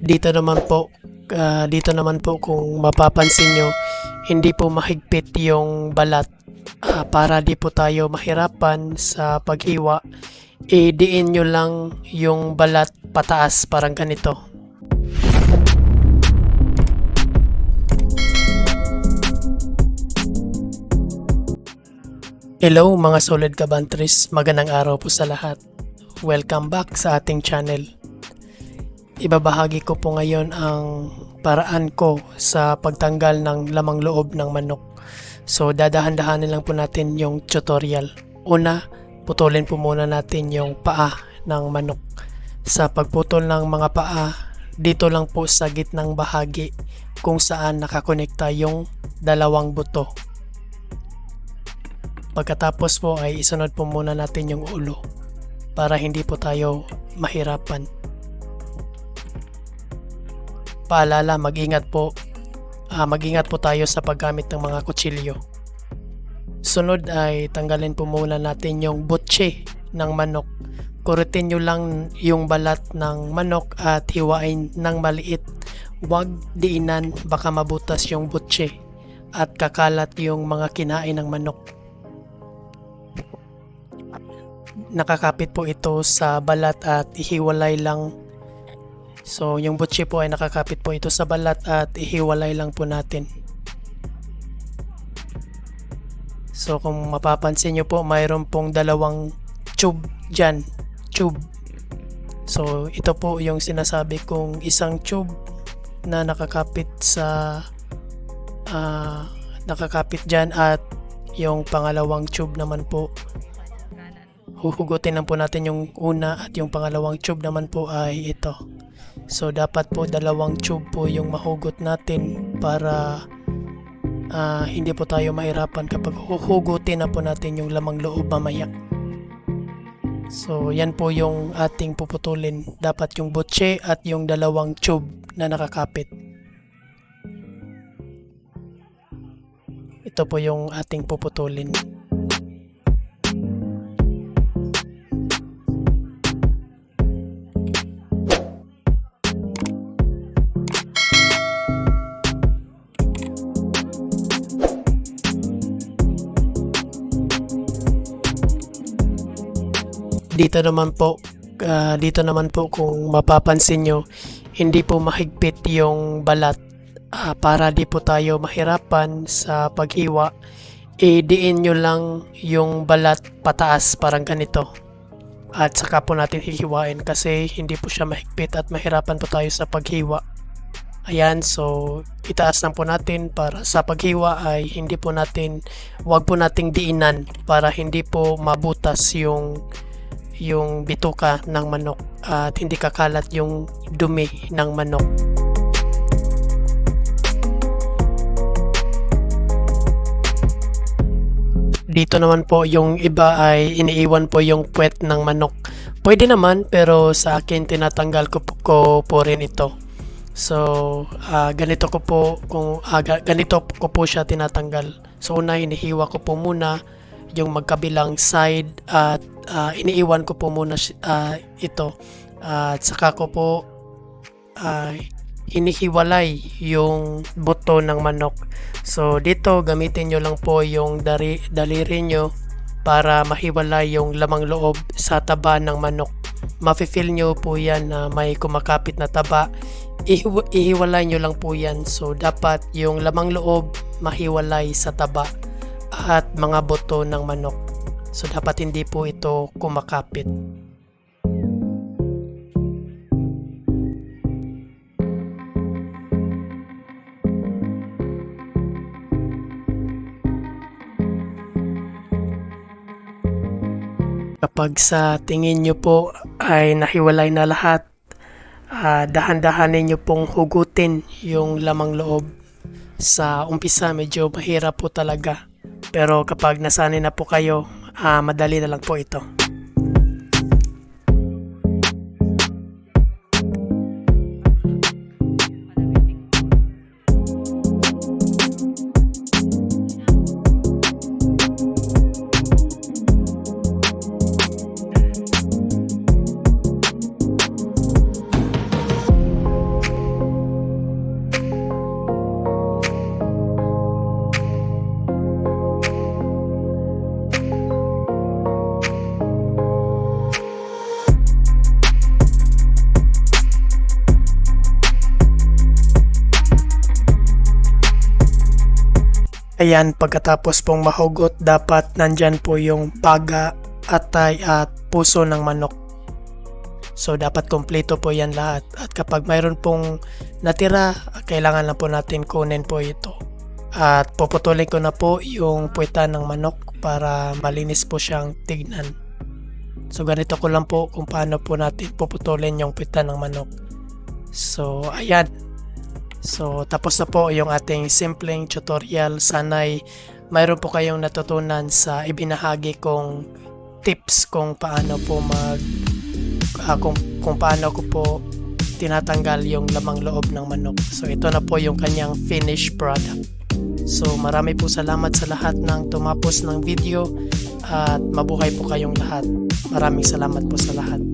Dito naman po, ah, dito naman po kung mapapansin nyo, hindi po mahigpit yung balat Ah, para di po tayo mahirapan sa paghiwa. I-diin nyo lang yung balat pataas parang ganito. Hello mga solid kabantris, magandang araw po sa lahat. Welcome back sa ating channel. Ibabahagi ko po ngayon ang paraan ko sa pagtanggal ng lamang loob ng manok. So dadahan-dahanin lang po natin yung tutorial. Una, putulin po muna natin yung paa ng manok. Sa pagputol ng mga paa, dito lang po sa gitnang bahagi kung saan nakakonekta yung dalawang buto. Pagkatapos po ay isunod po muna natin yung ulo para hindi po tayo mahirapan. Paalala, mag-ingat po. Ah, mag-ingat po tayo sa paggamit ng mga kutsilyo. Sunod ay tanggalin po muna natin yung butche ng manok. Kurutin nyo lang yung balat ng manok at hiwain ng maliit. Huwag diinan, baka mabutas yung butche at kakalat yung mga kinain ng manok. nakakapit po ito sa balat at ihiwalay lang. So, yung butchi po ay nakakapit po ito sa balat at ihiwalay lang po natin. So, kung mapapansin nyo po, mayroon pong dalawang tube dyan. Tube. So, ito po yung sinasabi kong isang tube na nakakapit sa ah, nakakapit dyan at yung pangalawang tube naman po huhugutin lang po natin yung una at yung pangalawang tube naman po ay ito. So dapat po dalawang tube po yung mahugot natin para ah, hindi po tayo mahirapan kapag huhugutin na po natin yung lamang loob mamaya. So yan po yung ating puputulin. Dapat yung butche at yung dalawang tube na nakakapit. Ito po yung ating puputulin. Dito naman po ah, dito naman po kung mapapansin nyo hindi po mahigpit yung balat. Ah, para di po tayo mahirapan sa paghiwa i-diin nyo lang yung balat pataas parang ganito. At saka po natin hihiwain kasi hindi po siya mahigpit at mahirapan po tayo sa paghiwa. Ayan so itaas lang po natin para sa paghiwa ay hindi po natin wag po nating diinan para hindi po mabutas yung yung bituka ng manok at hindi kakalat yung dumi ng manok. Dito naman po yung iba ay iniiwan po yung puwet ng manok. Pwede naman pero sa akin tinatanggal ko po, ko po rin ito. So, ah, ganito ko po kung ga- ganito ko po siya tinatanggal. So, una hinihiwa ko po muna yung magkabilang side at ah, iniiwan ko po muna ah, ito. at saka ko po ah, hinihiwalay yung buto ng manok. So dito gamitin nyo lang po yung dari, daliri nyo para mahiwalay yung lamang loob sa taba ng manok. Mafe-feel nyo po yan na may kumakapit na taba. Ihiw- ihiwalay nyo lang po yan. So dapat yung lamang loob mahiwalay sa taba at mga buto ng manok. So dapat hindi po ito kumakapit. Kapag sa tingin nyo po ay nahiwalay na lahat, ah, dahan-dahanin nyo pong hugutin yung lamang loob. Sa umpisa medyo mahirap po talaga. Pero kapag nasanay na po kayo, ah, madali na lang po ito. Ayan, pagkatapos pong mahugot, dapat nandyan po yung baga, atay at puso ng manok. So, dapat kompleto po yan lahat. At kapag mayroon pong natira, kailangan lang po natin kunin po ito. At puputulin ko na po yung puweta ng manok para malinis po siyang tignan. So, ganito ko lang po kung paano po natin puputulin yung puweta ng manok. So, ayan. So, tapos na po yung ating simpleng tutorial. Sana'y mayroon po kayong natutunan sa ibinahagi kong tips kung paano po mag ah, kung, kung paano ko po tinatanggal yung lamang loob ng manok. So, ito na po yung kanyang finished product. So, marami po salamat sa lahat ng tumapos ng video at mabuhay po kayong lahat. Maraming salamat po sa lahat.